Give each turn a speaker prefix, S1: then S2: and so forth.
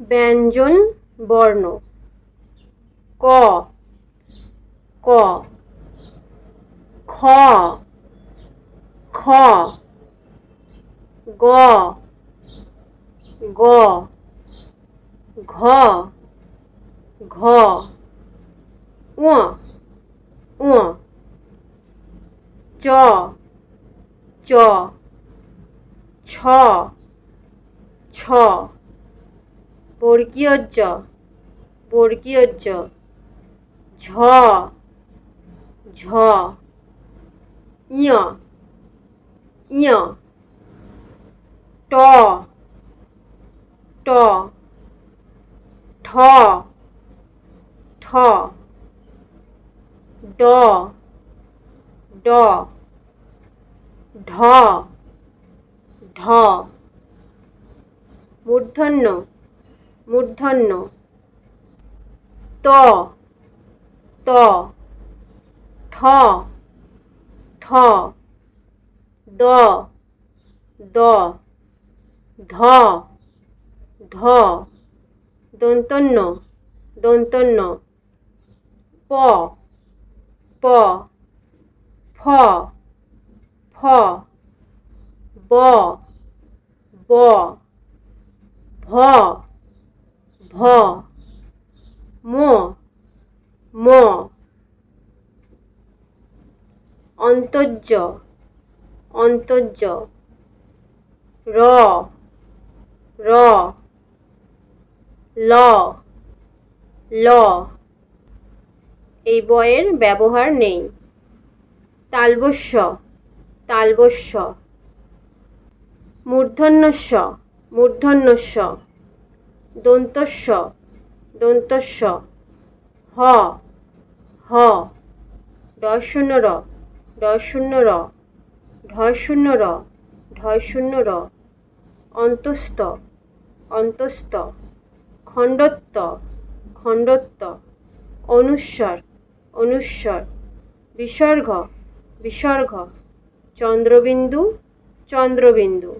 S1: ব্যঞ্জন বর্ণ। ক। ক। খ। খ। গ। গ। ঘ। ঘ। উ উ চ। চ। ছ। ছ। বর্গীয় জ বর্গীয় জ ঝ ঝ, ইয় ইয়, ট ট, ঠ ঠ, ড ড, ঢ ঢ, মূর্ধন্য। মূর্ধন্য। ত। ত। থ থ দ। দ। ধ। ধ। দন্তন্য। দন্তন্য। প। প। ফ। ফ। ব। ব। ভ ভ ম ম। অন্তর্য। অন্তর্য। র। র। ল। ল। এই বয়ের ব্যবহার নেই। তালবস্য। তালবস্য। মূর্ধন্যস্য। মূর্ধন্যস্য। দন্তস্য। দন্তস্য। হ। হ। ডয় শূন্য র ডয় শূন্য র ঢয় শূন্য র ঢয় শূন্য র অন্তস্থ অন্তস্থ। খণ্ডত্ব খণ্ডত্ব। অনুস্বর অনুস্বর। বিসর্গ বিসর্গ। চন্দ্রবিন্দু চন্দ্রবিন্দু।